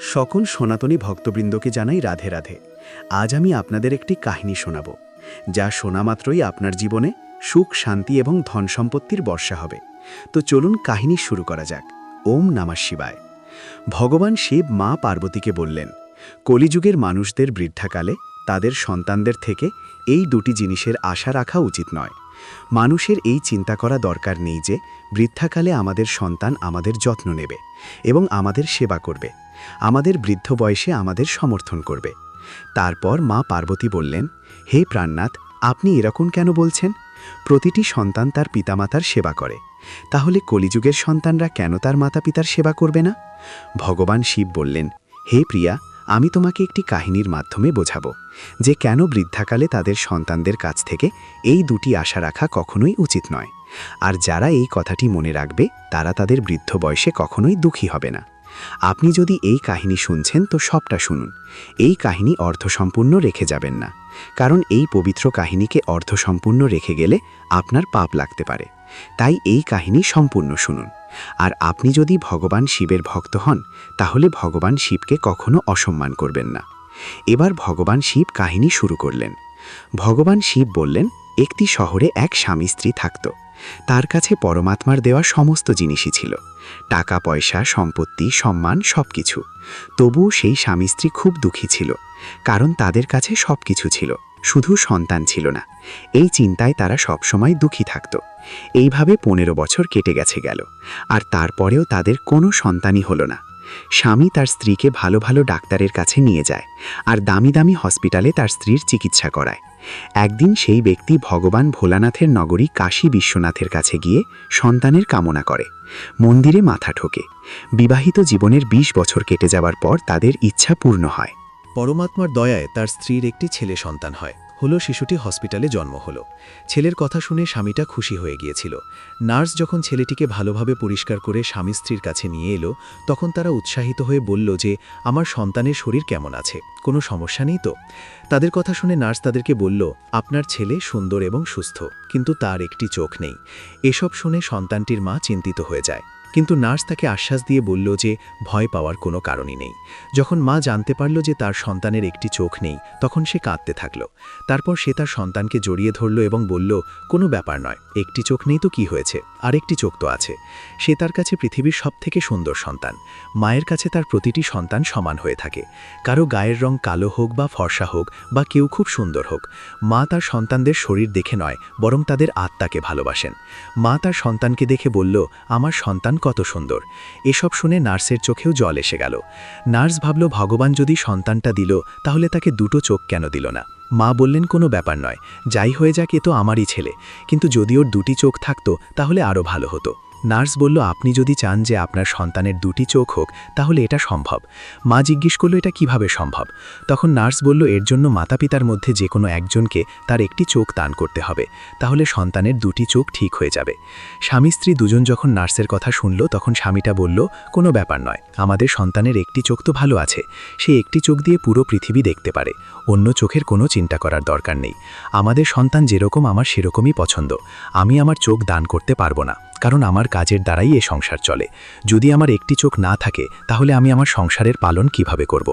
সকল সনাতনী ভক্তবৃন্দকে জানাই রাধে রাধে। আজ আমি আপনাদের একটি কাহিনী শোনাব, যা শোনা মাত্রই আপনার জীবনে সুখ, শান্তি এবং ধন সম্পত্তির বর্ষা হবে। তো চলুন কাহিনী শুরু করা যাক। ওম নামা শিবায়। ভগবান শিব মা পার্বতীকে বললেন, কলিযুগের মানুষদের বৃদ্ধাকালে তাদের সন্তানদের থেকে এই দুটি জিনিসের আশা রাখা উচিত নয়। মানুষের এই চিন্তা করা দরকার নেই যে বৃদ্ধাকালে আমাদের সন্তান আমাদের যত্ন নেবে এবং আমাদের সেবা করবে। আমাদের বৃদ্ধ বয়সে আমাদের সমর্থন করবে। তারপর মা পার্বতী বললেন, হে প্রাণনাথ, আপনি এরকম কেন বলছেন? প্রতিটি সন্তান তার পিতামাতার সেবা করে। তাহলে কলিযুগের সন্তানরা কেন তার মাতা পিতার সেবা করবে না? ভগবান শিব বললেন, হে প্রিয়া, আমি তোমাকে একটি কাহিনীর মাধ্যমে বোঝাবো, যে কেন বৃদ্ধাকালে তাদের সন্তানদের কাছ থেকে এই দুটি আশা রাখা কখনোই উচিত নয়। আর যারা এই কথাটি মনে রাখবে, তারা তাদের বৃদ্ধ বয়সে কখনোই দুঃখী হবে না। আপনি যদি এই কাহিনী শুনছেন, তো সবটা শুনুন। এই কাহিনী অর্ধসম্পূর্ণ রেখে যাবেন না। কারণ এই পবিত্র কাহিনীকে অর্ধসম্পূর্ণ রেখে গেলে আপনার পাপ লাগতে পারে। তাই এই কাহিনী সম্পূর্ণ শুনুন। আর আপনি যদি ভগবান শিবের ভক্ত হন, তাহলে ভগবান শিবকে কখনো অসম্মান করবেন না। এবার ভগবান শিব কাহিনী শুরু করলেন। ভগবান শিব বললেন, একটি শহরে এক স্বামী স্ত্রী থাকত। তার কাছে পরমাত্মার দেওয়া সমস্ত জিনিসই ছিল। টাকা, পয়সা, সম্পত্তি, সম্মান সব কিছু তবুও সেই স্বামী স্ত্রী খুব দুঃখী ছিল, কারণ তাদের কাছে সব কিছু ছিল, শুধু সন্তান ছিল না। এই চিন্তায় তারা সবসময় দুঃখী থাকত। এইভাবে পনেরো বছর কেটে গেছে গেল, আর তারপরেও তাদের কোনো সন্তানই হলো না। স্বামী তার স্ত্রীকে ভালো ভালো ডাক্তারের কাছে নিয়ে যায় আর দামি দামি হসপিটালে তার স্ত্রীর চিকিৎসা করায়। একদিন সেই ব্যক্তি ভগবান ভোলানাথের নগরী কাশী বিশ্বনাথের কাছে গিয়ে সন্তানের কামনা করে। মন্দিরে মাথা ঠোকে। বিবাহিত জীবনের ২০ বছর কেটে যাওয়ার পর তাদের ইচ্ছা পূর্ণ হয়। পরমাত্মার দয়ায় তার স্ত্রীর একটি ছেলে সন্তান হয়। হলো শিশুটি হসপিটালে জন্ম হলো। ছেলের কথা শুনে স্বামীটা খুশি হয়ে গিয়েছিল। নার্স যখন ছেলেটিকে ভালোভাবে পরিষ্কার করে স্বামী স্ত্রীর কাছে নিয়ে এলো, তখন তারা উৎসাহিত হয়ে বলল যে, আমার সন্তানের শরীর কেমন আছে? কোনো সমস্যা নেই তো? তাদের কথা শুনে নার্স তাদেরকে বলল, আপনার ছেলে সুন্দর এবং সুস্থ, কিন্তু তার একটি চোখ নেই। এসব শুনে সন্তানটির মা চিন্তিত হয়ে যায়। কিন্তু নার্স তাকে আশ্বাস দিয়ে বলল যে ভয় পাওয়ার কোনো কারণই নেই। যখন মা জানতে পারল যে তার সন্তানের একটি চোখ নেই, তখন সে কাঁদতে থাকল। তারপর সে তার সন্তানকে জড়িয়ে ধরল এবং বলল, কোনো ব্যাপার নয়, একটি চোখ নেই তো কি হয়েছে? আরেকটি চোখ তো আছে। সে তার কাছে পৃথিবীর সবথেকে সুন্দর সন্তান। মায়ের কাছে তার প্রতিটি সন্তান সমান হয়ে থাকে। কারও গায়ের রং কালো হোক বা ফর্সা হোক বা কেউ খুব সুন্দর হোক, মা তার সন্তানদের শরীর দেখে নয়, বরং তাদের আত্মাকে ভালোবাসেন। মা তার সন্তানকে দেখে বলল, আমার সন্তান কত সুন্দর। এসব শুনে নার্সের চোখেও জল এসে গেল। নার্স ভাবল, ভগবান যদি সন্তানটা দিল, তাহলে তাকে দুটো চোখ কেন দিল না? মা বললেন, কোনো ব্যাপার নয়। যাই হয়ে যাক, এ তো আমারই ছেলে। কিন্তু যদি ওর দুটি চোখ থাকতো, তাহলে আরও ভালো হতো। নার্স বলল, আপনি যদি চান যে আপনার সন্তানের দুটি চোখ হোক, তাহলে এটা সম্ভব। মা জিজ্ঞেস করল, এটা কীভাবে সম্ভব? তখন নার্স বলল, এর জন্য মাতাপিতার মধ্যে যে কোনো একজনকে তার একটি চোখ দান করতে হবে, তাহলে সন্তানের দুটি চোখ ঠিক হয়ে যাবে। স্বামী স্ত্রী দুজন যখন নার্সের কথা শুনল, তখন স্বামীটা বলল, কোনো ব্যাপার নয়, আমাদের সন্তানের একটি চোখ তো ভালো আছে, সে একটি চোখ দিয়ে পুরো পৃথিবী দেখতে পারে, অন্য চোখের কোনো চিন্তা করার দরকার নেই। আমাদের সন্তান যেরকম আমার সেরকমই পছন্দ, আমি আমার চোখ দান করতে পারব না। কারণ আমার কাজের দ্বারাই এ সংসার চলে। যদি আমার একটি চোখ না থাকে, তাহলে আমি আমার সংসারের পালন কীভাবে করব।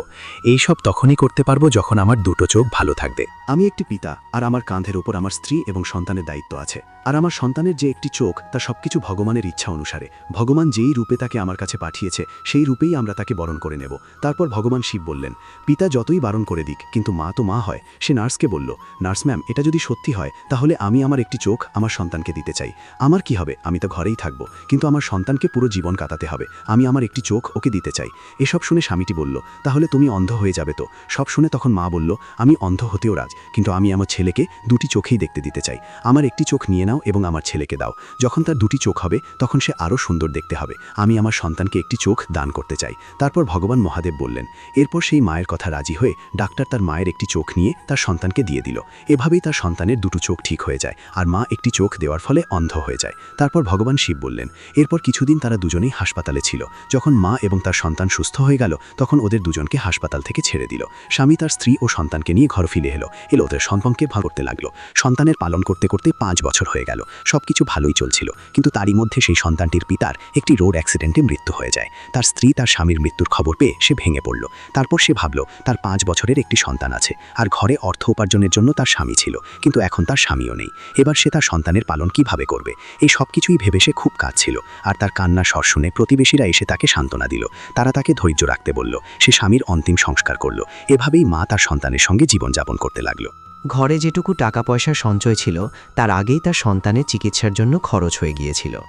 এই সব তখনই করতে পারব যখন আমার দুটো চোখ ভালো থাকবে। আমি একটি পিতা, আর আমার কাঁধের ওপর আমার স্ত্রী এবং সন্তানের দায়িত্ব আছে। আর আমার সন্তানের যে একটি চোখ, তা সবকিছু ভগবানের ইচ্ছা অনুসারে। ভগবান যেই রূপে তাকে আমার কাছে পাঠিয়েছে, সেই রূপেই আমরা তাকে বরণ করে নেব। তারপর ভগবান শিব বললেন, পিতা যতই বারণ করে দিক, কিন্তু মা তো মা হয়। সে নার্সকে বলল, নার্স ম্যাম, এটা যদি সত্যি হয়, তাহলে আমি আমার একটি চোখ আমার সন্তানকে দিতে চাই। আমার কি হবে? আমি তো ঘরেই থাকব, কিন্তু আমার সন্তানকে পুরো জীবন কাটাতে হবে। আমি আমার একটি চোখ ওকে দিতে চাই। এসব শুনে স্বামীটি বলল, তাহলে তুমি অন্ধ হয়ে যাবে তো? সব শুনে তখন মা বলল, আমি অন্ধ হতেও রাজ, কিন্তু আমি আমার ছেলেকে দুটি চোখেই দেখতে দিতে চাই। আমার একটি চোখ নিয়ে এবং আমার ছেলেকে দাও। যখন তার দুটি চোখ হবে, তখন সে আরও সুন্দর দেখতে হবে। আমি আমার সন্তানকে একটি চোখ দান করতে চাই। তারপর ভগবান মহাদেব বললেন, এরপর সেই মায়ের কথা রাজি হয়ে ডাক্তার তার মায়ের একটি চোখ নিয়ে তার সন্তানকে দিয়ে দিল। এভাবেই তার সন্তানের দুটো চোখ ঠিক হয়ে যায় আর মা একটি চোখ দেওয়ার ফলে অন্ধ হয়ে যায়। তারপর ভগবান শিব বললেন, এরপর কিছুদিন তারা দুজনেই হাসপাতালে ছিল। যখন মা এবং তার সন্তান সুস্থ হয়ে গেল, তখন ওদের দুজনকে হাসপাতাল থেকে ছেড়ে দিল। স্বামী তার স্ত্রী ও সন্তানকে নিয়ে ঘর ফিরে এলো। এলো ওদের সন্তানকে ভালো করতে লাগল। সন্তানের পালন করতে করতে পাঁচ বছর হয়ে হয়ে গেল। সবকিছু ভালোই চলছিল। কিন্তু তারই মধ্যে সেই সন্তানটির পিতার একটি রোড অ্যাক্সিডেন্টে মৃত্যু হয়ে যায়। তার স্ত্রী তার স্বামীর মৃত্যুর খবর পেয়ে সে ভেঙে পড়ল। তারপর সে ভাবল, তার পাঁচ বছরের একটি সন্তান আছে আর ঘরে অর্থ উপার্জনের জন্য তার স্বামী ছিল। কিন্তু এখন তার স্বামীও নেই। এবার সে তার সন্তানের পালন কীভাবে করবে? এই সব কিছুই ভেবে সে খুব কাঁদছিল। আর তার কান্না স্বর শুনে প্রতিবেশীরা এসে তাকে সান্ত্বনা দিল। তারা তাকে ধৈর্য রাখতে বলল। সে স্বামীর অন্তিম সংস্কার করল। এভাবেই মা তার সন্তানের সঙ্গে জীবনযাপন করতে লাগল। ঘরে যেটুকু টাকা পয়সার সঞ্চয় ছিল, তার আগেই তার সন্তানের চিকিৎসার জন্য খরচ হয়ে গিয়েছিল।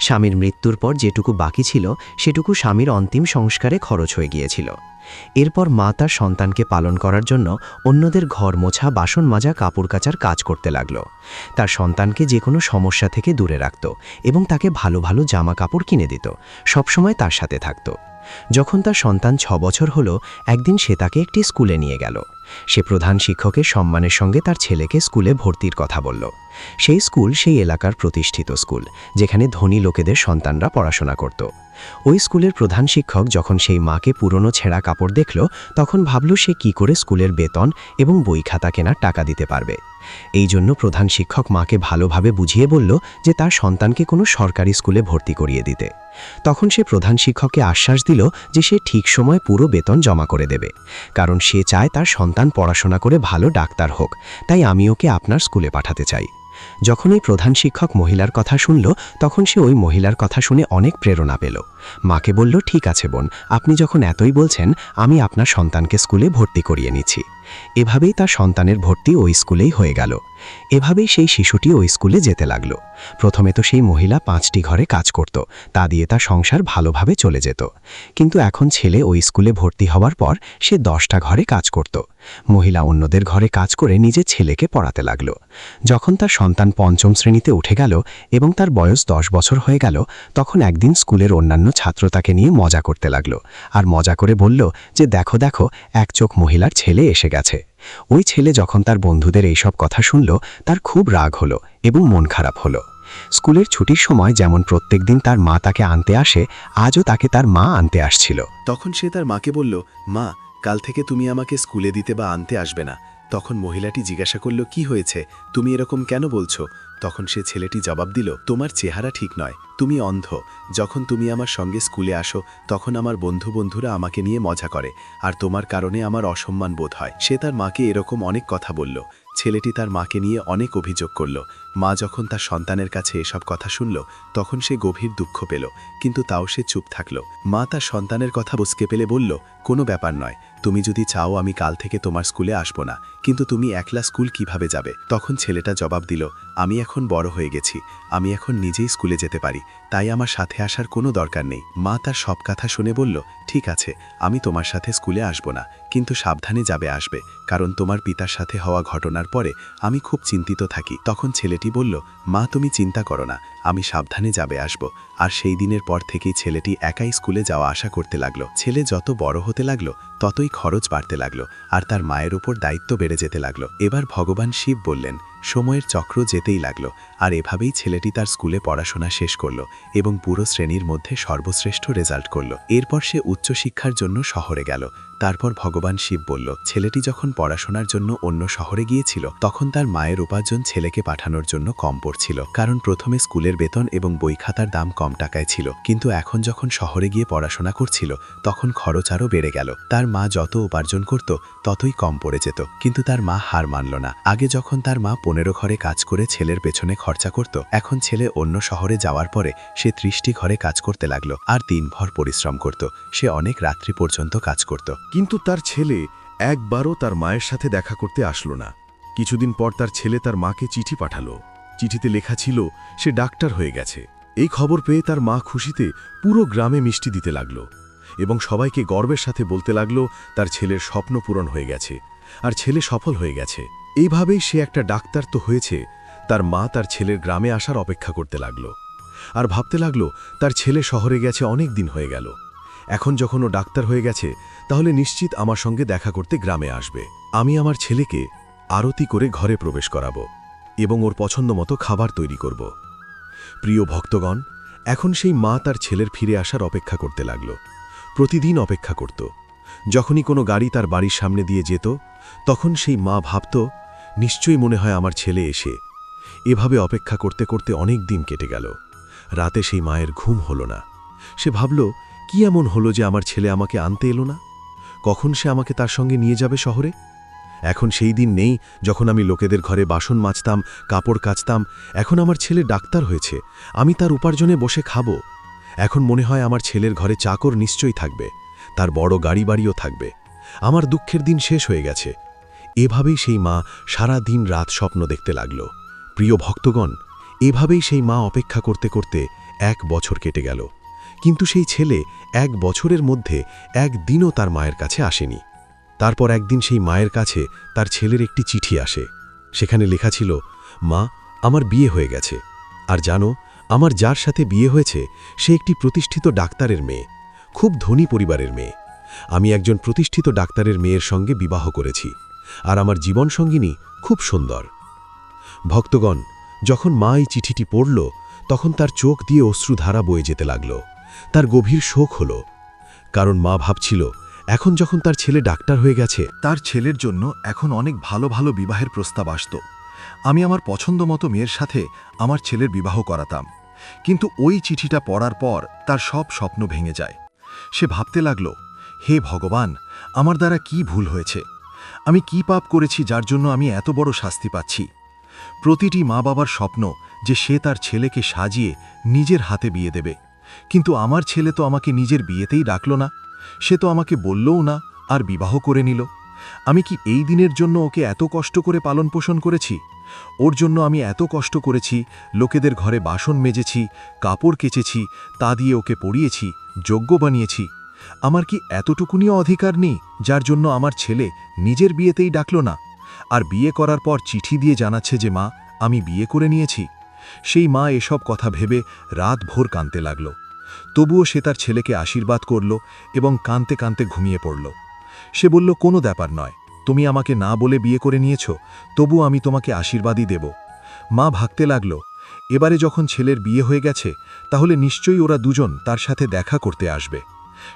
স্বামীর মৃত্যুর পর যেটুকু বাকি ছিল, সেটুকু স্বামীর অন্তিম সংস্কারে খরচ হয়ে গিয়েছিল। এরপর মা তার সন্তানকে পালন করার জন্য অন্যদের ঘর মোছা, বাসন মাজা, কাপড় কাচার কাজ করতে লাগল। তার সন্তানকে যে কোনো সমস্যা থেকে দূরে রাখত এবং তাকে ভালো ভালো জামা কাপড় কিনে দিত। সবসময় তার সাথে থাকত। যখন তার সন্তান ছ বছর হলো, একদিন সে তাকে একটি স্কুলে নিয়ে গেল। সে প্রধান শিক্ষকের সম্মানের সঙ্গে তার ছেলেকে স্কুলে ভর্তির কথা বলল। সেই স্কুল সেই এলাকার প্রতিষ্ঠিত স্কুল, যেখানে ধনী লোকেদের সন্তানরা পড়াশোনা করত। ওই স্কুলের প্রধান শিক্ষক যখন সেই মাকে পুরনো ছেঁড়া কাপড় দেখল, তখন ভাবল সে কি করে স্কুলের বেতন এবং বই খাতা কেনার টাকা দিতে পারবে। এই জন্য প্রধান শিক্ষক মাকে ভালোভাবে বুঝিয়ে বলল যে তার সন্তানকে কোনো সরকারি স্কুলে ভর্তি করিয়ে দিতে। তখন সে প্রধান শিক্ষককে আশ্বাস দিল যে সে ঠিক সময় পুরো বেতন জমা করে দেবে, কারণ সে চায় তার সন্তান পড়াশোনা করে ভালো ডাক্তার হোক, তাই আমি ওকে আপনার স্কুলে পাঠাতে চাই। যখন এই প্রধান শিক্ষক মহিলার কথা শুনল, তখন সে ওই মহিলার কথা শুনে অনেক প্রেরণা পেল। মাকে বলল, ঠিক আছে বোন, আপনি যখন এতই বলছেন, আমি আপনার সন্তানকে স্কুলে ভর্তি করিয়ে নিচ্ছি। এভাবেই তার সন্তানের ভর্তি ওই স্কুলেই হয়ে গেল। এভাবেই সেই শিশুটি ওই স্কুলে যেতে লাগল। প্রথমে তো সেই মহিলা পাঁচটি ঘরে কাজ করত, তা দিয়ে তার সংসার ভালোভাবে চলে যেত। কিন্তু এখন ছেলে ওই স্কুলে ভর্তি হওয়ার পর সে দশটা ঘরে কাজ করত। মহিলা অন্যদের ঘরে কাজ করে নিজের ছেলেকে পড়াতে লাগল। যখন তার সন্তান পঞ্চম শ্রেণীতে উঠে গেল এবং তার বয়স দশ বছর হয়ে গেল, তখন একদিন স্কুলের অন্যান্য ছাত্র তাকে নিয়ে মজা করতে লাগল। আর মজা করে বলল যে, দেখো দেখো, এক চোখ মহিলার ছেলে এসে গেছে। ওই ছেলে যখন তার বন্ধুদের এইসব কথা শুনল, তার খুব রাগ হলো এবং মন খারাপ হলো। স্কুলের ছুটির সময় যেমন প্রত্যেক দিন তার মা তাকে আনতে আসে, আজও তাকে তার মা আনতে আসছিল। তখন সে তার মাকে বলল, মা, কাল থেকে তুমি আমাকে স্কুলে দিতে বা আনতে আসবে না। তখন মহিলাটি জিজ্ঞাসা করল, কি হয়েছে? তুমি এরকম কেন বলছো? তখন সে ছেলেটি জবাব দিল, তোমার চেহারা ঠিক নয়, তুমি অন্ধ। যখন তুমি আমার সঙ্গে স্কুলে আসো, তখন আমার বন্ধু বন্ধুরা আমাকে নিয়ে মজা করে, আর তোমার কারণে আমার অসম্মান বোধ হয়। সে তার মাকে এরকম অনেক কথা বলল। ছেলেটি তার মাকে নিয়ে অনেক অভিযোগ করল। মা যখন তার সন্তানের কাছে এসব কথা শুনল, তখন সে গভীর দুঃখ পেল, কিন্তু তাও সে চুপ থাকল। মা তার সন্তানের কথা বুঝকে পেলে বলল, কোনো ব্যাপার নয়, তুমি যদি চাও আমি কাল থেকে তোমার স্কুলে আসব না, কিন্তু তুমি একলা স্কুল কীভাবে যাবে? তখন ছেলেটা জবাব দিল, আমি এখন বড় হয়ে গেছি, আমি এখন নিজেই স্কুলে যেতে পারি তাই আমার সাথে আসার কোনো দরকার নেই। মা তার সব কথা শুনে বলল, ঠিক আছে, আমি তোমার সাথে স্কুলে আসব না, কিন্তু সাবধানে যাবে আসবে, কারণ তোমার পিতার সাথে হওয়া ঘটনার পরে আমি খুব চিন্তিত থাকি। তখন ছেলেটি বলল, মা, তুমি চিন্তা করো না আমি সাবধানে যাবে আসব। আর সেই দিনের পর থেকেই ছেলেটি একাই স্কুলে যাওয়া আসা করতে লাগল। ছেলে যত বড় হতে লাগল, ততই খরচ বাড়তে লাগল, আর তার মায়ের উপর দায়িত্ব বেড়ে যেতে লাগল। এবার ভগবান শিব বললেন, সময়ের চক্র যেতেই লাগল। আর এভাবেই ছেলেটি তার স্কুলে পড়াশোনা শেষ করল এবং পুরো শ্রেণির মধ্যে সর্বশ্রেষ্ঠ রেজাল্ট করল। এরপর সে উচ্চশিক্ষার জন্য শহরে গেল। তারপর ভগবান শিব বলল, ছেলেটি যখন পড়াশোনার জন্য অন্য শহরে গিয়েছিল, তখন তার মায়ের উপার্জন ছেলেকে পাঠানোর জন্য কম পড়ছিল। কারণ প্রথমে স্কুলের বেতন এবং বই খাতার দাম কম টাকায় ছিল। কিন্তু এখন যখন শহরে গিয়ে পড়াশোনা করছিল, তখন খরচ আরও বেড়ে গেল। তার মা যত উপার্জন করত, ততই কম পড়ে যেত। কিন্তু তার মা হার মানল না। আগে যখন তার মা পনেরো ঘরে কাজ করে ছেলের পেছনে খরচা করত, এখন ছেলে অন্য শহরে যাওয়ার পরে সে ত্রিশটি ঘরে কাজ করতে লাগল আর দিনভর পরিশ্রম করত। সে অনেক রাত্রি পর্যন্ত কাজ করত। কিন্তু তার ছেলে একবারও তার মায়ের সাথে দেখা করতে আসলো না। কিছুদিন পর তার ছেলে তার মাকে চিঠি পাঠালো। চিঠিতে লেখা ছিল, সে ডাক্তার হয়ে গেছে। এই খবর পেয়ে তার মা খুশিতে পুরো গ্রামে মিষ্টি দিতে লাগল এবং সবাইকে গর্বের সাথে বলতে লাগল, তার ছেলের স্বপ্ন পূরণ হয়ে গেছে আর ছেলে সফল হয়ে গেছে। এইভাবেই সে একটা ডাক্তার তো হয়েছে, তার মা তার ছেলের গ্রামে আসার অপেক্ষা করতে লাগল। আর ভাবতে লাগল, তার ছেলে শহরে গেছে অনেক দিন হয়ে গেল। এখন যখন ও ডাক্তার হয়ে গেছে, তাহলে নিশ্চিত আমার সঙ্গে দেখা করতে গ্রামে আসবে। আমি আমার ছেলেকে আরতি করে ঘরে প্রবেশ করাবো। এবং ওর পছন্দ মতো খাবার তৈরি করব। প্রিয় ভক্তগণ, এখন সেই মা তার ছেলের ফিরে আসার অপেক্ষা করতে লাগল। প্রতিদিন অপেক্ষা করত। যখনই কোনো গাড়ি তার বাড়ির সামনে দিয়ে যেত, তখন সেই মা ভাবত, নিশ্চয়ই মনে হয় আমার ছেলে এসে। এভাবে অপেক্ষা করতে করতে অনেক দিন কেটে গেল। রাতে সেই মায়ের ঘুম হলো না। সে ভাবল, কি এমন হলো যে আমার ছেলে আমাকে আনতে এলো না? কখন সে আমাকে তার সঙ্গে নিয়ে যাবে শহরে? এখন সেই দিন নেই যখন আমি লোকেদের ঘরে বাসন মাজতাম, কাপড় কাচতাম। এখন আমার ছেলে ডাক্তার হয়েছে। আমি তার উপার্জনে বসে খাব। এখন মনে হয় আমার ছেলের ঘরে চাকর নিশ্চয়ই থাকবে। তার বড় গাড়ি বাড়িও থাকবে। আমার দুঃখের দিন শেষ হয়ে গেছে। এভাবেই সেই মা সারা দিন রাত স্বপ্ন দেখতে লাগল। প্রিয় ভক্তগণ, এভাবেই সেই মা অপেক্ষা করতে করতে এক বছর কেটে গেল। কিন্তু সেই ছেলে এক বছরের মধ্যে একদিনও তার মায়ের কাছে আসেনি। তারপর একদিন সেই মায়ের কাছে তার ছেলের একটি চিঠি আসে। সেখানে লেখা ছিল, মা, আমার বিয়ে হয়ে গেছে। আর জানো, আমার যার সাথে বিয়ে হয়েছে, সে একটি প্রতিষ্ঠিত ডাক্তারের মেয়ে, খুব ধনী পরিবারের মেয়ে। আমি একজন প্রতিষ্ঠিত ডাক্তারের মেয়ের সঙ্গে বিবাহ করেছি, আর আমার জীবনসঙ্গিনী খুব সুন্দর। ভক্তগণ, যখন মা এই চিঠিটি পড়ল, তখন তার চোখ দিয়ে অশ্রুধারা বয়ে যেতে লাগল। তার গভীর শোক হল, কারণ মা ভাবছিল এখন যখন তার ছেলে ডাক্তার হয়ে গেছে, তার ছেলের জন্য এখন অনেক ভালো ভালো বিবাহের প্রস্তাব আসত। আমি আমার পছন্দ মতো মেয়ের সাথে আমার ছেলের বিবাহ করাতাম। কিন্তু ওই চিঠিটা পড়ার পর তার সব স্বপ্ন ভেঙে যায়। সে ভাবতে লাগল, হে ভগবান, আমার দ্বারা কি ভুল হয়েছে? আমি কি পাপ করেছি যার জন্য আমি এত বড় শাস্তি পাচ্ছি? প্রতিটি মা বাবার স্বপ্ন যে সে তার ছেলেকে সাজিয়ে নিজের হাতে বিয়ে দেবে। কিন্তু আমার ছেলে তো আমাকে নিজের বিয়েতেই ডাকল না। সে তো আমাকে বললও না আর বিবাহ করে নিল। আমি কি এই দিনের জন্য ওকে এত কষ্ট করে পালন পোষণ করেছি? ওর জন্য আমি এত কষ্ট করেছি, লোকেদের ঘরে বাসন মেজেছি, কাপড় কেচেছি, তা দিয়ে ওকে পড়িয়েছি যোগ্য বানিয়েছি। আমার কি এতটুকুনিও অধিকার নেই, যার জন্য আমার ছেলে নিজের বিয়েতেই ডাকল না? আর বিয়ে করার পর চিঠি দিয়ে জানাচ্ছে যে মা, আমি বিয়ে করে নিয়েছি। সেই মা এসব কথা ভেবে রাত ভোর কাঁদতে লাগল। তবুও সে তার ছেলেকে আশীর্বাদ করল এবং কাঁদতে কাঁদতে ঘুমিয়ে পড়ল। সে বলল, কোনো ব্যাপার নয়। তুমি আমাকে না বলে বিয়ে করে নিয়েছ, তবু আমি তোমাকে আশীর্বাদই দেব। মা ভাবতে লাগল। এবারে যখন ছেলের বিয়ে হয়ে গেছে, তাহলে নিশ্চয়ই ওরা দুজন তার সাথে দেখা করতে আসবে।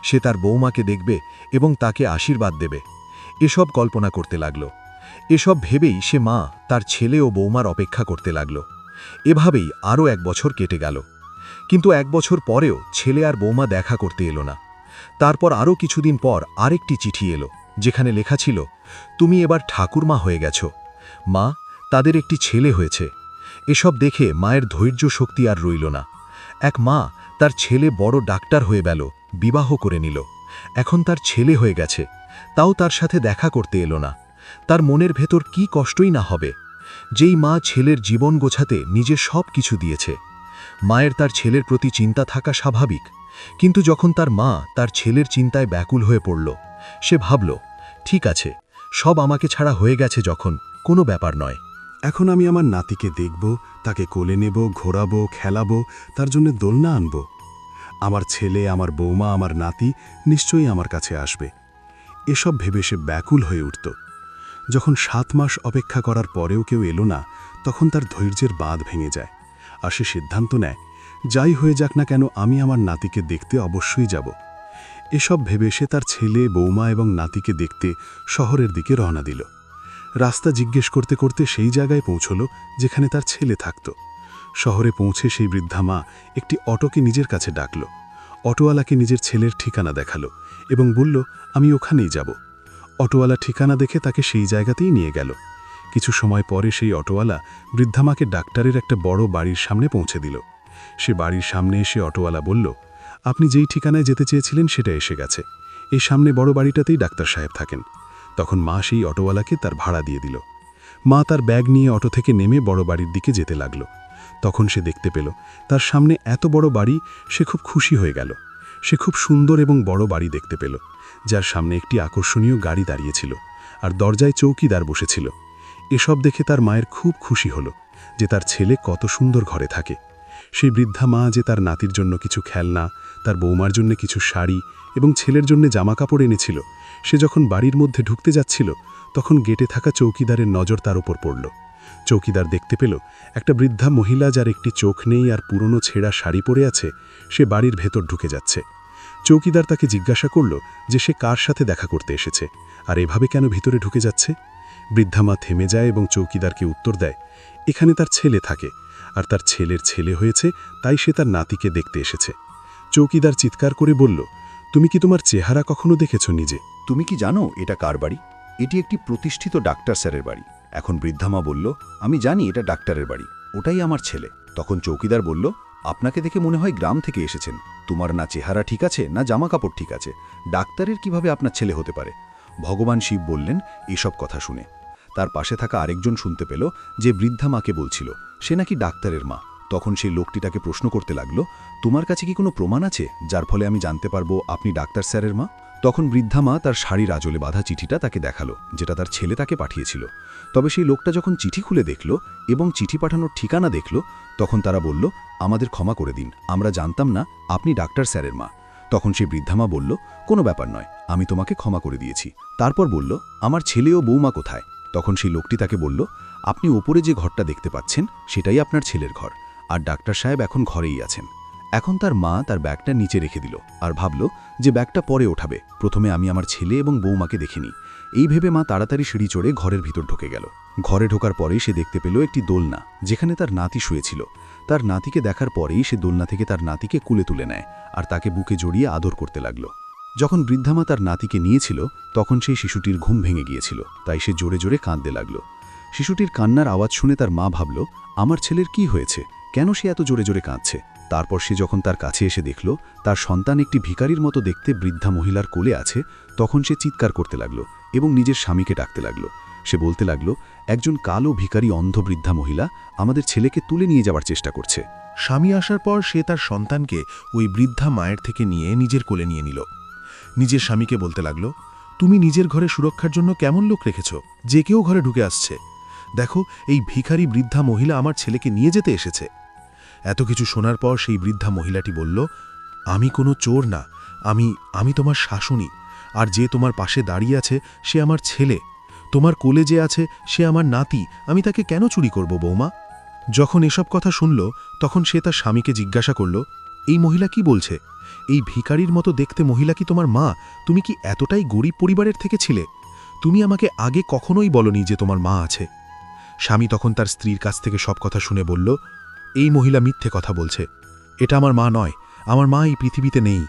সে তার বৌমাকে দেখবে এবং তাকে আশীর্বাদ দেবে। এসব কল্পনা করতে লাগল। এসব ভেবেই সে মা তার ছেলে ও বৌমার অপেক্ষা করতে লাগল। এভাবেই আরও এক বছর কেটে গেল। কিন্তু এক বছর পরেও ছেলে আর বৌমা দেখা করতে এলো না। তারপর আরও কিছুদিন পর আরেকটি চিঠি এলো, যেখানে লেখা ছিল, তুমি এবার ঠাকুরমা হয়ে গেছ। মা, তাদের একটি ছেলে হয়েছে। এসব দেখে মায়ের ধৈর্য শক্তি আর রইল না। এক মা তার ছেলে বড় ডাক্তার হয়ে গেল, বিবাহ করে নিল। এখন তার ছেলে হয়ে গেছে। তাও তার সাথে দেখা করতে এলো না। তার মনের ভেতর কি কষ্টই না হবে। যেই মা ছেলের জীবন গোছাতে নিজে সব কিছু দিয়েছে। মায়ের তার ছেলের প্রতি চিন্তা থাকা স্বাভাবিক। কিন্তু যখন তার মা তার ছেলের চিন্তায় ব্যাকুল হয়ে পড়ল, সে ভাবল, ঠিক আছে, সব আমাকে ছাড়া হয়ে গেছে যখন, কোনো ব্যাপার নয়। এখন আমি আমার নাতিকে দেখব, তাকে কোলে নেব, ঘোরাবো, খেলাবো, তার জন্য দোলনা আনব। আমার ছেলে, আমার বৌমা, আমার নাতি নিশ্চয়ই আমার কাছে আসবে। এসব ভেবে সে ব্যাকুল হয়ে উঠত। যখন সাত মাস অপেক্ষা করার পরেও কেউ এলো না, তখন তার ধৈর্যের বাঁধ ভেঙে যায়। আর সে সিদ্ধান্ত নেয়, যাই হয়ে যাক না কেন, আমি আমার নাতিকে দেখতে অবশ্যই যাব। এসব ভেবে সে তার ছেলে, বৌমা এবং নাতিকে দেখতে শহরের দিকে রওনা দিল। রাস্তা জিজ্ঞেস করতে করতে সেই জায়গায় পৌঁছল যেখানে তার ছেলে থাকত। শহরে পৌঁছে সেই বৃদ্ধা মা একটি অটোকে নিজের কাছে ডাকল। অটোওয়ালাকে নিজের ছেলের ঠিকানা দেখাল এবং বলল, আমি ওখানেই যাব। অটোওয়ালা ঠিকানা দেখে তাকে সেই জায়গাতেই নিয়ে গেল। কিছু সময় পরে সেই অটোওয়ালা বৃদ্ধামাকে ডাক্তারের একটা বড় বাড়ির সামনে পৌঁছে দিল। সে বাড়ির সামনে এসে অটোওয়ালা বলল, আপনি যেই ঠিকানায় যেতে চেয়েছিলেন সেটা এসে গেছে। এই সামনে বড় বাড়িটাতেই ডাক্তার সাহেব থাকেন। তখন মা সেই অটোওয়ালাকে তার ভাড়া দিয়ে দিল। মা তার ব্যাগ নিয়ে অটো থেকে নেমে বড় বাড়ির দিকে যেতে লাগল। তখন সে দেখতে পেল, তার সামনে এত বড় বাড়ি, সে খুব খুশি হয়ে গেল। সে খুব সুন্দর এবং বড় বাড়ি দেখতে পেল, যার সামনে একটি আকর্ষণীয় গাড়ি দাঁড়িয়েছিল আর দরজায় চৌকিদার বসেছিল। এসব দেখে তার মায়ের খুব খুশি হলো যে তার ছেলে কত সুন্দর ঘরে থাকে। সেই বৃদ্ধা মা যে তার নাতির জন্য কিছু খেলনা, তার বৌমার জন্য কিছু শাড়ি এবং ছেলের জন্য জামাকাপড় এনেছিল, সে যখন বাড়ির মধ্যে ঢুকতে যাচ্ছিল, তখন গেটে থাকা চৌকিদারের নজর তার উপর পড়ল। চৌকিদার দেখতে পেল, একটা বৃদ্ধা মহিলা যার একটি চোখ নেই আর পুরনো ছেঁড়া শাড়ি পরে আছে, সে বাড়ির ভেতর ঢুকে যাচ্ছে। চৌকিদার তাকে জিজ্ঞাসা করল যে সে কার সাথে দেখা করতে এসেছে, আর এভাবে কেন ভিতরে ঢুকে যাচ্ছে? বৃদ্ধা মা থেমে যায় এবং চৌকিদারকে উত্তর দেয়, এখানে তার ছেলে থাকে, আর তার ছেলের ছেলে হয়েছে, তাই সে তার নাতিকে দেখতে এসেছে। চৌকিদার চিৎকার করে বলল, তুমি কি তোমার চেহারা কখনো দেখেছ নিজে? তুমি কি জানো এটা কার বাড়ি? এটি একটি প্রতিষ্ঠিত ডাক্তার স্যারের বাড়ি। এখন বৃদ্ধামা বলল, আমি জানি এটা ডাক্তারের বাড়ি, ওটাই আমার ছেলে। তখন চৌকিদার বলল, আপনাকে দেখে মনে হয় গ্রাম থেকে এসেছেন। তোমার না চেহারা ঠিক আছে, না জামা কাপড় ঠিক আছে। ডাক্তারের কীভাবে আপনার ছেলে হতে পারে? ভগবান শিব বললেন, এসব কথা শুনে। তার পাশে থাকা আরেকজন শুনতে পেল যে বৃদ্ধা মাকে বলছিল, সে নাকি ডাক্তারের মা। তখন সেই লোকটি তাকে প্রশ্ন করতে লাগল, তোমার কাছে কি কোনো প্রমাণ আছে, যার ফলে আমি জানতে পারব আপনি ডাক্তার স্যারের মা? তখন বৃদ্ধা মা তার শাড়ির আজলে বাঁধা চিঠিটা তাকে দেখাল, যেটা তার ছেলে তাকে পাঠিয়েছিল। তবে সেই লোকটা যখন চিঠি খুলে দেখল এবং চিঠি পাঠানোর ঠিকানা দেখল, তখন তারা বলল, আমাদের ক্ষমা করে দিন, আমরা জানতাম না আপনি ডাক্তার স্যারের মা। তখন সেই বৃদ্ধামা বলল, কোনো ব্যাপার নয়, আমি তোমাকে ক্ষমা করে দিয়েছি। তারপর বলল, আমার ছেলে ও বৌমা কোথায়? তখন সেই লোকটি তাকে বলল, আপনি ওপরে যে ঘরটা দেখতে পাচ্ছেন, সেটাই আপনার ছেলের ঘর। আর ডাক্তার সাহেব এখন ঘরেই আছেন। এখন তার মা তার ব্যাগটা নিচে রেখে দিল আর ভাবল যে ব্যাগটা পরে ওঠাবে। প্রথমে আমি আমার ছেলে এবং বৌমাকে দেখিনি এই ভেবে মা তাড়াতাড়ি সিঁড়ি চড়ে ঘরের ভিতর ঢুকে গেল। ঘরে ঢোকার পরেই সে দেখতে পেল একটি দোলনা, যেখানে তার নাতি শুয়েছিল। তার নাতিকে দেখার পরেই সে দোলনা থেকে তার নাতিকে কুলে তুলে নেয় আর তাকে বুকে জড়িয়ে আদর করতে লাগল। যখন বৃদ্ধামা তার নাতিকে নিয়েছিল, তখন সেই শিশুটির ঘুম ভেঙে গিয়েছিল, তাই সে জোরে জোরে কাঁদতে লাগল। শিশুটির কান্নার আওয়াজ শুনে তার মা ভাবল, আমার ছেলের কি হয়েছে? কেন সে এত জোরে জোরে কাঁদছে? তারপর সে যখন তার কাছে এসে দেখল, তার সন্তান একটি ভিখারির মতো দেখতে বৃদ্ধা মহিলার কোলে আছে, তখন সে চিৎকার করতে লাগল এবং নিজের স্বামীকে ডাকতে লাগল। সে বলতে লাগল, একজন কালো ভিখারি অন্ধ বৃদ্ধা মহিলা আমাদের ছেলেকে তুলে নিয়ে যাওয়ার চেষ্টা করছে। স্বামী আসার পর সে তার সন্তানকে ওই বৃদ্ধা মায়ের থেকে নিয়ে নিজের কোলে নিয়ে নিল। নিজের স্বামীকে বলতে লাগল, তুমি নিজের ঘরে সুরক্ষার জন্য কেমন লোক রেখেছ? যে কেউ ঘরে ঢুকে আসছে। দেখো, এই ভিখারি বৃদ্ধা মহিলা আমার ছেলেকে নিয়ে যেতে এসেছে। এত কিছু শোনার পর সেই বৃদ্ধা মহিলাটি বলল, আমি কোনো চোর না। আমি আমি তোমার শাশুনি আর যে তোমার পাশে দাঁড়িয়ে আছে, সে আমার ছেলে। তোমার কোলে যে আছে, সে আমার নাতি। আমি তাকে কেন চুরি করব বৌমা? যখন এসব কথা শুনল, তখন সে তার স্বামীকে জিজ্ঞাসা করল, এই মহিলা কি বলছে? এই ভিখারির মতো দেখতে মহিলা কি তোমার মা? তুমি কি এতটাই গরিব পরিবারের থেকে ছিলে? তুমি আমাকে আগে কখনোই বলনি যে তোমার মা আছে। স্বামী তখন তার স্ত্রীর কাছ থেকে সব কথা শুনে বলল, এই মহিলা মিথ্যে কথা বলছে। এটা আমার মা নয়। আমার মা এই পৃথিবীতে নেই।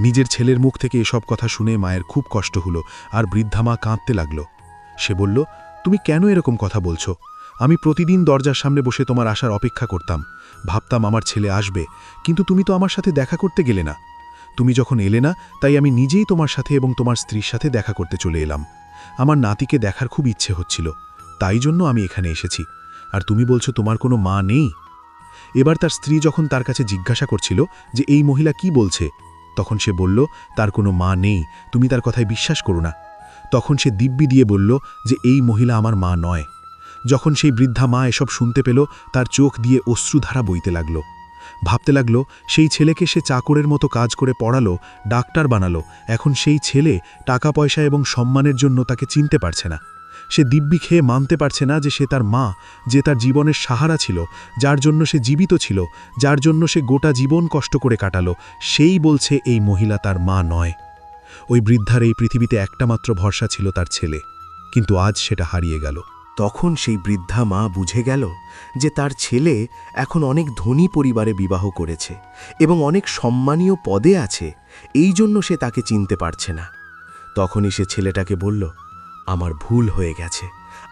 নিজের ছেলের মুখ থেকে এসব কথা শুনে মায়ের খুব কষ্ট হলো আর বৃদ্ধা মা কাঁদতে লাগল। সে বলল, তুমি কেন এরকম কথা বলছো? আমি প্রতিদিন দরজার সামনে বসে তোমার আসার অপেক্ষা করতাম। ভাবতাম আমার ছেলে আসবে, কিন্তু তুমি তো আমার সাথে দেখা করতে গেলে না। তুমি যখন এলে না, তাই আমি নিজেই তোমার সাথে এবং তোমার স্ত্রীর সাথে দেখা করতে চলে এলাম। আমার নাতিকে দেখার খুব ইচ্ছে হচ্ছিল, তাই জন্য আমি এখানে এসেছি। আর তুমি বলছো তোমার কোনো মা নেই? এবার তার স্ত্রী যখন তার কাছে জিজ্ঞাসা করছিল যে এই মহিলা কি বলছে, তখন সে বলল, তার কোনো মা নেই, তুমি তার কথায় বিশ্বাস করো না। তখন সে দিব্যি দিয়ে বলল যে এই মহিলা আমার মা নয়। যখন সেই বৃদ্ধা মা এসব শুনতে পেল, তার চোখ দিয়ে অশ্রুধারা বইতে লাগল। ভাবতে লাগল, সেই ছেলেকে সে চাকরের মতো কাজ করে পড়ালো, ডাক্তার বানালো, এখন সেই ছেলে টাকা পয়সা এবং সম্মানের জন্য তাকে চিনতে পারছে না। সে দিব্যি খেয়ে মানতে পারছে না যে সে তার মা, যে তার জীবনের সাহারা ছিল, যার জন্য সে জীবিত ছিল, যার জন্য সে গোটা জীবন কষ্ট করে কাটালো, সেই বলছে এই মহিলা তার মা নয়। ওই বৃদ্ধার এই পৃথিবীতে একটা মাত্র ভরসা ছিল তার ছেলে, কিন্তু আজ সেটা হারিয়ে গেল। তখন সেই বৃদ্ধা মা বুঝে গেল যে তার ছেলে এখন অনেক ধনী পরিবারে বিবাহ করেছে এবং অনেক সম্মানীয় পদে আছে, এই জন্য সে তাকে চিনতে পারছে না। তখনই সে ছেলেটাকে বলল, আমার ভুল হয়ে গেছে,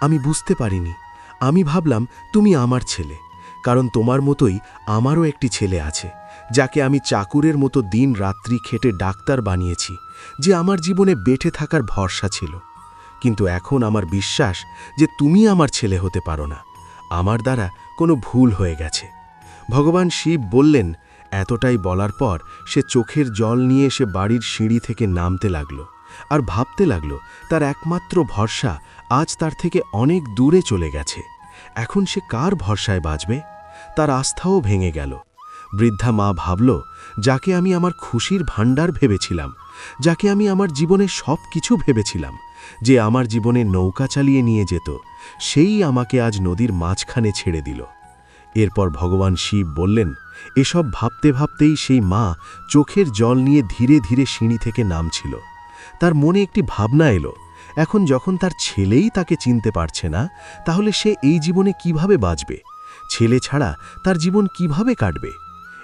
আমি বুঝতে পারিনি। আমি ভাবলাম তুমি আমার ছেলে, কারণ তোমার মতোই আমারও একটি ছেলে আছে, যাকে আমি চাকুরের মতো দিন রাত্রি খেটে ডাক্তার বানিয়েছি, যে আমার জীবনে বেঁচে থাকার ভরসা ছিল। কিন্তু এখন আমার বিশ্বাস যে তুমি আমার ছেলে হতে পারো না। আমার দ্বারা কোনো ভুল হয়ে গেছে। ভগবান শিব বললেন, এতটাই বলার পর সে চোখের জল নিয়ে সে বাড়ির সিঁড়ি থেকে নামতে লাগল আর ভাবতে লাগল, তার একমাত্র ভরসা আজ তার থেকে অনেক দূরে চলে গেছে। এখন সে কার ভরসায় বাঁচবে? তার আস্থাও ভেঙে গেল। বৃদ্ধা মা ভাবল, যাকে আমি আমার খুশির ভাণ্ডার ভেবেছিলাম, যাকে আমি আমার জীবনে সব কিছু ভেবেছিলাম যে আমার জীবনে নৌকা চালিয়ে নিয়ে যেত, সেই আমাকে আজ নদীর মাঝখানে ছেড়ে দিল। এরপর ভগবান শিব বললেন, এসব ভাবতে ভাবতেই সেই মা চোখের জল নিয়ে ধীরে ধীরে সিঁড়ি থেকে নামছিল। তার মনে একটি ভাবনা এলো, এখন যখন তার ছেলেই তাকে চিনতে পারছে না, তাহলে সে এই জীবনে কীভাবে বাঁচবে? ছেলে ছাড়া তার জীবন কীভাবে কাটবে?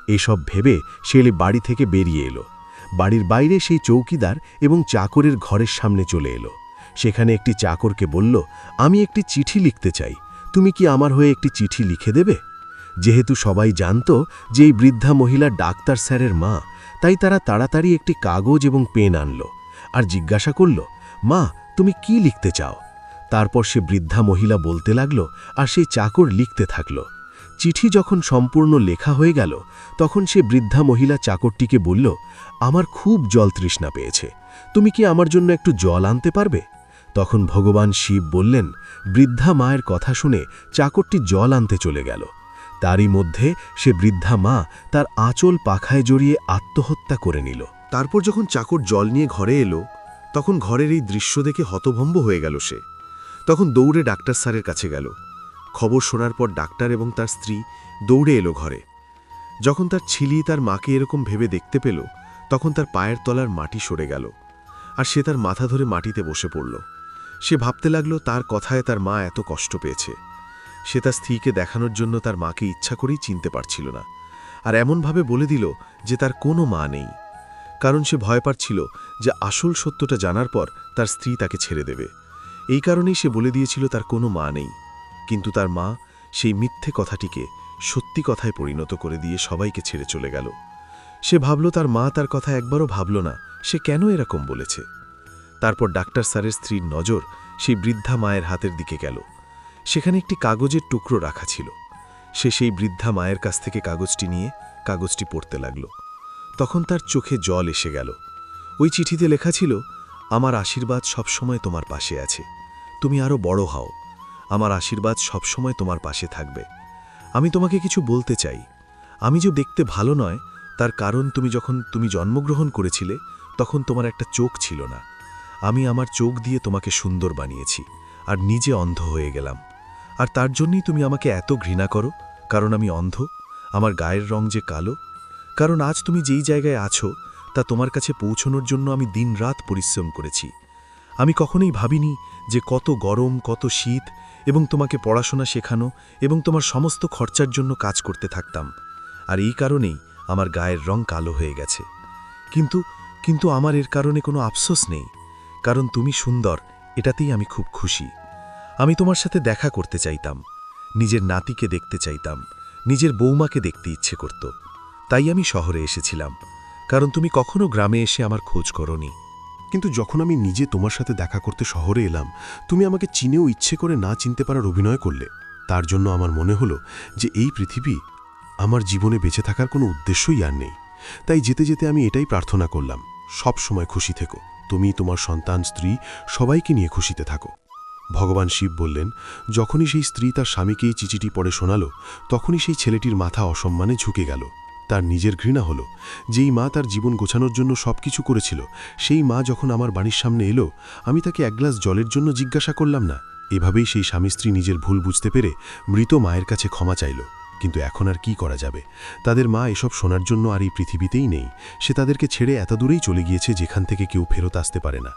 এসব ভেবে সে বাড়ি থেকে বেরিয়ে এলো। বাড়ির বাইরে সেই চৌকিদার এবং চাকরের ঘরের সামনে চলে এলো। সেখানে একটি চাকরকে বলল, আমি একটি চিঠি লিখতে চাই। তুমি কি আমার হয়ে একটি চিঠি লিখে দেবে? যেহেতু সবাই জানত যে এই বৃদ্ধা মহিলা ডাক্তার স্যারের মা, তাই তারা তাড়াতাড়ি একটি কাগজ এবং পেন আনল আর জিজ্ঞাসা করল, মা, তুমি কি লিখতে চাও? তারপর সে বৃদ্ধা মহিলা বলতে লাগল আর সেই চাকর লিখতে থাকল। চিঠি যখন সম্পূর্ণ লেখা হয়ে গেল, তখন সে বৃদ্ধা মহিলা চাকরটিকে বলল, আমার খুব জল তৃষ্ণা পেয়েছে। তুমি কি আমার জন্য একটু জল আনতে পারবে? তখন ভগবান শিব বললেন, বৃদ্ধা মায়ের কথা শুনে চাকরটি জল আনতে চলে গেল। তারই মধ্যে সে বৃদ্ধা মা তার আঁচল পাখায় জড়িয়ে আত্মহত্যা করে নিল। তারপর যখন চাকর জল নিয়ে ঘরে এলো, তখন ঘরের এই দৃশ্য দেখে হতভম্ব হয়ে গেল সে। তখন দৌড়ে ডাক্তার স্যারের কাছে গেল। খবর শোনার পর ডাক্তার এবং তার স্ত্রী দৌড়ে এলো ঘরে। যখন তার ছিলি তার মাকে এরকম ভেবে দেখতে পেল, তখন তার পায়ের তলার মাটি সরে গেল। আর সে তার মাথা ধরে মাটিতে বসে পড়ল। সে ভাবতে লাগল তার কথায় তার মা এত কষ্ট পেয়েছে। সে তার স্ত্রীকে দেখানোর জন্য তার মাকে ইচ্ছা করেই চিনতে পারছিল না। আর এমনভাবে বলে দিল যে তার কোনো মা নেই। কারণ সে ভয় পাচ্ছিল যে আসল সত্যটা জানার পর তার স্ত্রী তাকে ছেড়ে দেবে। এই কারণেই সে বলে দিয়েছিল তার কোনো মা নেই। কিন্তু তার মা সেই মিথ্যে কথাটিকে সত্যি কথায় পরিণত করে দিয়ে সবাইকে ছেড়ে চলে গেল। সে ভাবল তার মা তার কথা একবারও ভাবল না। সে কেন এরকম বলেছে? তারপর ডাক্তার স্যারের স্ত্রীর নজর সেই বৃদ্ধা মায়ের হাতের দিকে গেল। সেখানে একটি কাগজের টুকরো রাখা ছিল। সে সেই বৃদ্ধা মায়ের কাছ থেকে কাগজটি নিয়ে কাগজটি পড়তে লাগল। তখন তার চোখে জল এসে গেল। ওই চিঠিতে লেখা ছিল, আমার আশীর্বাদ সবসময় তোমার পাশে আছে। তুমি আরও বড় হও। আমার আশীর্বাদ সবসময় তোমার পাশে থাকবে। আমি তোমাকে কিছু বলতে চাই। আমি যে দেখতে ভালো নয়, তার কারণ তুমি যখন তুমি জন্মগ্রহণ করেছিলে, তখন তোমার একটা চোখ ছিল না। আমি আমার চোখ দিয়ে তোমাকে সুন্দর বানিয়েছি, আর নিজে অন্ধ হয়ে গেলাম। আর তার জন্যই তুমি আমাকে এত ঘৃণা করো, কারণ আমি অন্ধ, আমার গায়ের রং যে কালো। কারণ আজ তুমি যেই জায়গায় আছো, তা তোমার কাছে পৌঁছনোর জন্য আমি দিনরাত পরিশ্রম করেছি। আমি কখনোই ভাবিনি যে কত গরম, কত শীত, এবং তোমাকে পড়াশোনা শেখানো, এবং তোমার সমস্ত খরচার জন্য কাজ করতে থাকতাম। আর এই কারণেই আমার গায়ের রং কালো হয়ে গেছে। কিন্তু কিন্তু আমার এর কারণে কোনো আফসোস নেই। কারণ তুমি সুন্দর, এটাতেই আমি খুব খুশি। আমি তোমার সাথে দেখা করতে চাইতাম, নিজের নাতিকে দেখতে চাইতাম, নিজের বৌমাকে দেখতে ইচ্ছে করত। তাই আমি শহরে এসেছিলাম, কারণ তুমি কখনো গ্রামে এসে আমার খোঁজ করনি। কিন্তু যখন আমি নিজে তোমার সাথে দেখা করতে শহরে এলাম, তুমি আমাকে চিনেও ইচ্ছে করে না চিনতে পারার অভিনয় করলে। তার জন্য আমার মনে হলো যে এই পৃথিবী আমার জীবনে বেঁচে থাকার কোনো উদ্দেশ্যই আর নেই। তাই যেতে যেতে আমি এটাই প্রার্থনা করলাম, সব সময় খুশি থেকো। তুমি তোমার সন্তান, স্ত্রী সবাইকে নিয়ে খুশিতে থাকো। ভগবান শিব বললেন, যখনই সেই স্ত্রী তার স্বামীকেই চিচিটি পড়ে শোনাল, তখনই সেই ছেলেটির মাথা অসম্মানে ঝুঁকে গেল। তার নিজের ঘৃণা হলো, যেই মা তার জীবন গোছানোর জন্য সব কিছু করেছিল, সেই মা যখন আমার বাড়ির সামনে এলো, আমি তাকে এক গ্লাস জলের জন্য জিজ্ঞাসা করলাম না। এভাবেই সেই স্বামী স্ত্রী নিজের ভুল বুঝতে পেরে মৃত মায়ের কাছে ক্ষমা চাইল। কিন্তু এখন আর কি করা যাবে? তাদের মা এসব শোনার জন্য আর এই পৃথিবীতেই নেই। সে তাদেরকে ছেড়ে এত দূরেই চলে গিয়েছে যেখান থেকে কেউ ফেরত আসতে পারে না।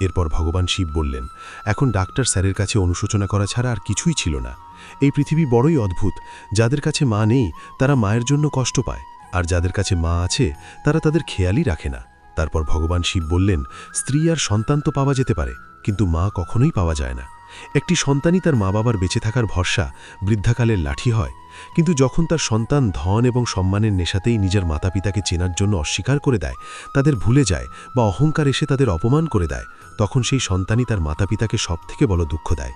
এরপর ভগবান শিব বললেন, এখন ডাক্তার স্যারের কাছে অনুশোচনা করা ছাড়া আর কিছুই ছিল না। এই পৃথিবী বড়ই অদ্ভুত। যাদের কাছে মা নেই, তারা মায়ের জন্য কষ্ট পায়। আর যাদের কাছে মা আছে, তারা তাদের খেয়ালই রাখে না। তারপর ভগবান শিব বললেন, স্ত্রী আর সন্তান তো পাওয়া যেতে পারে, কিন্তু মা কখনোই পাওয়া যায় না। একটি সন্তানই তার মা বাবার বেঁচে থাকার ভরসা, বৃদ্ধাকালের লাঠি হয়। কিন্তু যখন তার সন্তান ধন এবং সম্মানের নেশাতেই নিজের মাতাপিতাকে চেনার জন্য অস্বীকার করে দেয়, তাদের ভুলে যায় বা অহংকার এসে তাদের অপমান করে দেয়, তখন সেই সন্তানই তার মাতা মাতাপিতাকে সবথেকে বড় দুঃখ দেয়।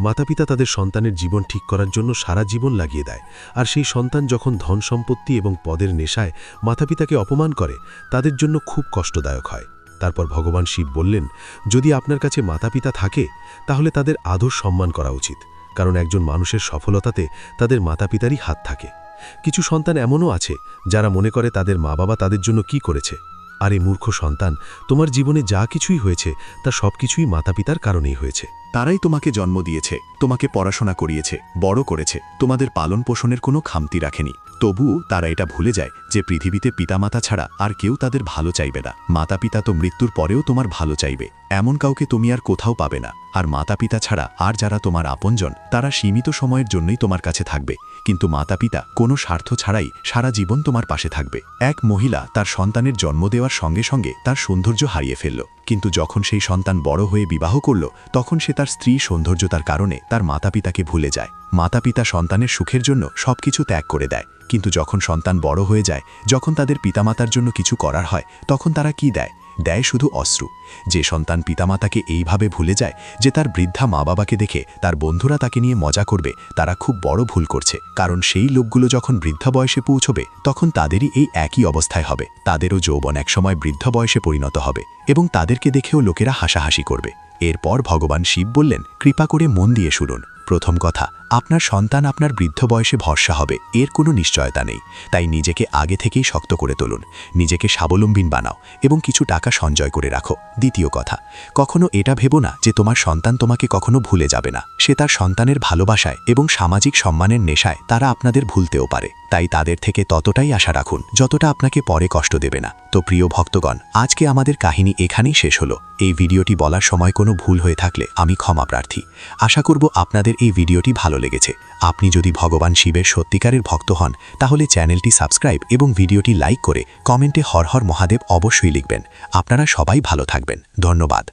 মাতাপিতা তাদের সন্তানের জীবন ঠিক করার জন্য সারা জীবন লাগিয়ে দেয়, আর সেই সন্তান যখন ধন সম্পত্তি এবং পদের নেশায় মাতাপিতাকে অপমান করে, তাদের জন্য খুব কষ্টদায়ক হয়। তারপর ভগবান শিব বললেন, যদি আপনার কাছে মাতা পিতা থাকে, তাহলে তাদের আদর সম্মান করা উচিত, কারণ একজন মানুষের সফলতাতে তাদের মাতা পিতারই হাত থাকে। কিছু সন্তান এমনও আছে, যারা মনে করে তাদের মা বাবা তাদের জন্য কি করেছে। আর মূর্খ সন্তান, তোমার জীবনে যা কিছুই হয়েছে, তা সব কিছুই মাতাপিতার কারণেই হয়েছে। তারাই তোমাকে জন্ম দিয়েছে, তোমাকে পড়াশোনা করিয়েছে, বড় করেছে, তোমাদের পালন পোষণের কোনো খামতি রাখেনি। তবুও তারা এটা ভুলে যায় যে পৃথিবীতে পিতামাতা ছাড়া আর কেউ তাদের ভালো চাইবে না। মাতা পিতা তো মৃত্যুর পরেও তোমার ভালো চাইবে। এমন কাউকে তুমি আর কোথাও পাবে না। আর মাতা পিতা ছাড়া আর যারা তোমার আপনজন, তারা সীমিত সময়ের জন্যই তোমার কাছে থাকবে। কিন্তু মাতা পিতা কোনো স্বার্থ ছাড়াই সারা জীবন তোমার পাশে থাকবে। এক মহিলা তার সন্তানের জন্ম দেওয়ার সঙ্গে সঙ্গে তার সৌন্দর্য হারিয়ে ফেলল। কিন্তু যখন সেই সন্তান বড় হয়ে বিবাহ করল, তখন সে তার স্ত্রী সৌন্দর্যতার কারণে তার মাতা পিতাকে ভুলে যায়। মাতা পিতা সন্তানের সুখের জন্য সবকিছু ত্যাগ করে দেয়। কিন্তু যখন সন্তান বড় হয়ে যায়, যখন তাদের পিতামাতার জন্য কিছু করার হয়, তখন তারা কি দেয়? দেয় শুধু অশ্রু। যে সন্তান পিতামাতাকে এইভাবে ভুলে যায় যে তার বৃদ্ধা মা বাবাকে দেখে তার বন্ধুরা তাকে নিয়ে মজা করবে, তারা খুব বড় ভুল করছে। কারণ সেই লোকগুলো যখন বৃদ্ধা বয়সে পৌঁছবে, তখন তাদেরই এই একই অবস্থায় হবে। তাদেরও যৌবন একসময় বৃদ্ধ বয়সে পরিণত হবে এবং তাদেরকে দেখেও লোকেরা হাসাহাসি করবে। এরপর ভগবান শিব বললেন, কৃপা করে মন দিয়ে শুনুন। প্রথম কথা। আপনার সন্তান আপনার বৃদ্ধ বয়সে ভরসা হবে, এর কোনো নিশ্চয়তা নেই। তাই নিজেকে আগে থেকেই শক্ত করে তুলুন, নিজেকে স্বাবলম্বী বানাও এবং কিছু টাকা সঞ্চয় করে রাখো। দ্বিতীয় কথা, কখনো এটা ভেবো না যে তোমার সন্তান তোমাকে কখনো ভুলে যাবে না। সে তার সন্তানের ভালোবাসায় এবং সামাজিক সম্মানের নেশায় তারা আপনাদের ভুলতেও পারে। তাই তাদের থেকে ততটাই আশা রাখুন, যতটা আপনাকে পরে কষ্ট দেবে না। তো প্রিয় ভক্তগণ, আজকে আমাদের কাহিনী এখানেই শেষ হলো। এই ভিডিওটি বলার সময় কোনো ভুল হয়ে থাকলে আমি ক্ষমা প্রার্থী। আশা করব আপনাদের এই ভিডিওটি ভালো লেগেছে। আপনি যদি ভগবান শিবের সত্যিকারের ভক্ত হন, তাহলে চ্যানেলটি সাবস্ক্রাইব এবং ভিডিওটি লাইক করে কমেন্টে হর হর মহাদেব অবশ্যই লিখবেন। আপনারা সবাই ভালো থাকবেন। ধন্যবাদ।